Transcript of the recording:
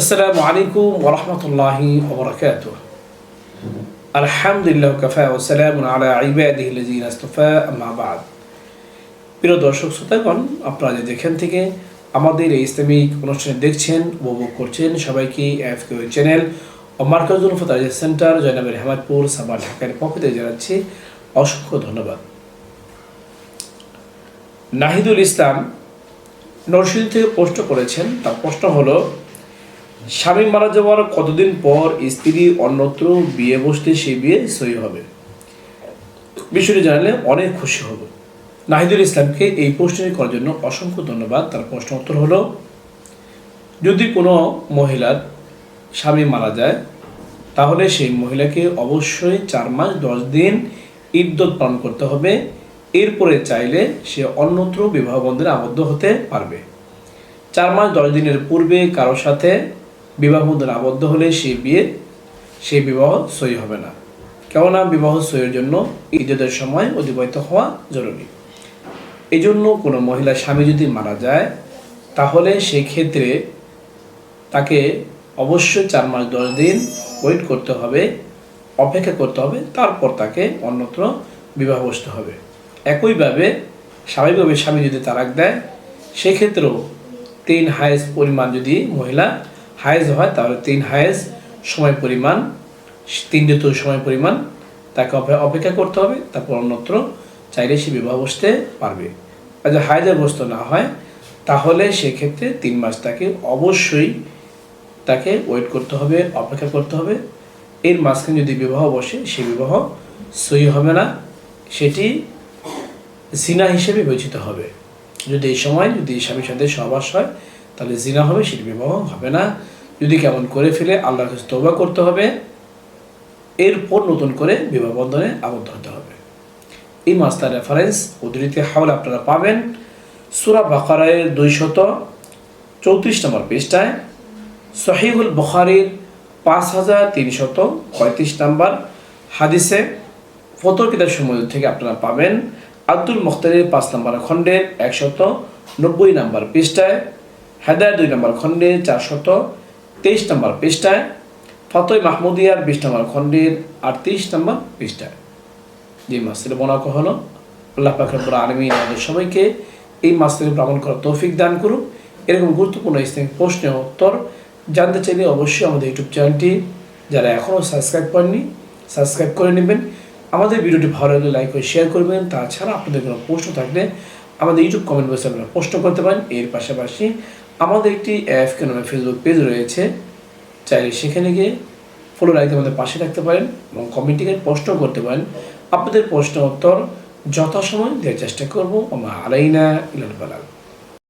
আসসালামু আলাইকুম ওরহমতুল্লাহি ওবরাকাত আলহামদুলিল্লাহ কাফা ওসালাম আলা ইবাদিহিল্লাজি আস্তফা মাবাদ প্রিয় দর্শক, শ্রোতাগণ, আপনারা যেখান থেকে আমাদের এই ইসলামিক অনুষ্ঠানে দেখছেন, উপভোগ করছেন, সবাইকে এফ চ্যানেল ও মার্কাজুল ফতাজ সেন্টার জয়নাবের হেমাদপুর সাবা ঢাকার পক্ষ জানাচ্ছি অসংখ্য ধন্যবাদ। নাহিদুল ইসলাম নরসিদ থেকে প্রশ্ন করেছেন। তার প্রশ্ন হলো স্বামী মারা যাওয়ার কতদিন পর স্ত্রী অন্যত্র বিয়ে বসতে সে বিয়ে সই হবে? বিষয়টি জানালে অনেক খুশি হব। নাহিদুল ইসলামকে এই প্রশ্নটি করার জন্য অসংখ্য ধন্যবাদ। তার প্রশ্ন উত্তর হলো, যদি কোনো মহিলার স্বামী মারা যায়, তাহলে সেই মহিলাকে অবশ্যই চার মাস, দশ দিন ইদ্যত পালন করতে হবে। এরপরে চাইলে সে অন্যত্র বিবাহ বন্ধনে আবদ্ধ হতে পারবে। চার মাস, দশ দিনের পূর্বে কারোর সাথে বিবাহ বন্ধনে আবদ্ধ হলে সেই বিয়ে সেই বিবাহ সই হবে না। কেননা বিবাহ সইয়ের জন্য ইদ্যতের সময় অতিবাহিত হওয়া জরুরি। এই জন্য কোনো মহিলা স্বামী যদি মারা যায়, তাহলে সেই ক্ষেত্রে তাকে অবশ্যই চার মাস দশ দিন ওয়েট করতে হবে, অপেক্ষা করতে হবে, তারপর তাকে অন্যত্র বিবাহ বসতে হবে। একইভাবে স্বাভাবিকভাবে স্বামী যদি তারাক দেয়, সেক্ষেত্রেও তিন হায়েস পরিমাণ যদি মহিলা হায়েজ হয়, তাহলে তিন হায়েজ সময় পরিমাণ, তিন ঋতু সময় পরিমাণ, তাকে অপে- অপেক্ষা করতে হবে, তারপর অন্যত্র চাইলে সে বিবাহ বসতে পারবে। আর যদি হায়েজের বস্তু না হয়, তাহলে সেক্ষেত্রে তিন মাস তাকে অবশ্যই তাকে ওয়েট করতে হবে, অপেক্ষা করতে হবে। এর মাঝখানে যদি বিবাহ বসে, সে বিবাহ সই হবে না, সেটি জিনা হিসেবে বিবেচিত হবে। যদি এই সময় যদি স্বামীর সাথে সহবাস হয়, তাহলে জিনা হবে, সেটি বিবাহ হবে না। যদি কেমন করে ফেলে আল্লাহর কাছে তৌবা করতে হবে, এরপর নতুন করে বিবাহ বন্ধনে আবদ্ধ হতে হবে। এই মাস্টার রেফারেন্স উদ্ধৃতি হাওলা আপনারা পাবেন। সুরা বাকারায়ের দুইশত চৌত্রিশ নম্বর পৃষ্ঠায়, সহিহুল বখারির পাঁচ হাজার তিনশত পঁয়ত্রিশ নম্বর হাদিসে ফতর কিতাব সময় থেকে আপনারা পাবেন। আব্দুল মুখতারের পাঁচ নম্বর খণ্ডের একশত নব্বই নম্বর পৃষ্ঠায় হেদায় দুই নম্বর খণ্ডে চারশত তেইশ নম্বর পৃষ্ঠায় ফতই মাহমুদিয়ার বিশ নম্বর খণ্ডের আটত্রিশ নম্বর পৃষ্ঠায়। যে মাসের বনাক হলো, আল্লাহ পাকরবুল আলমী আমাদের সবাইকে এই মাসের ভ্রমণ করার তৌফিক দান করুন এরকম গুরুত্বপূর্ণ ইসলামিক প্রশ্নের উত্তর জানতে চাইলে অবশ্যই আমাদের ইউটিউব চ্যানেলটি যারা এখনও সাবস্ক্রাইব করেননি, সাবস্ক্রাইব করে নেবেন। আমাদের ভিডিওটি ভালো লাগলে লাইক করে শেয়ার করবেন। তাছাড়া আপনাদের কোনো প্রশ্ন থাকলে আমাদের ইউটিউব কমেন্ট বক্সে আপনারা প্রশ্ন করতে পারেন। এর পাশাপাশি আমাদের একটি অ্যাপ কেন ফেসবুক পেজ রয়েছে। চাইলে সেখানে গিয়ে ফলো রাখতে আমাদের পাশে রাখতে পারেন এবং কমেন্টিকে প্রশ্ন করতে পারেন। আপনাদের প্রশ্ন উত্তর যথাসময় দেওয়ার চেষ্টা করব। আমার আলাইনা ইলাল বালাল।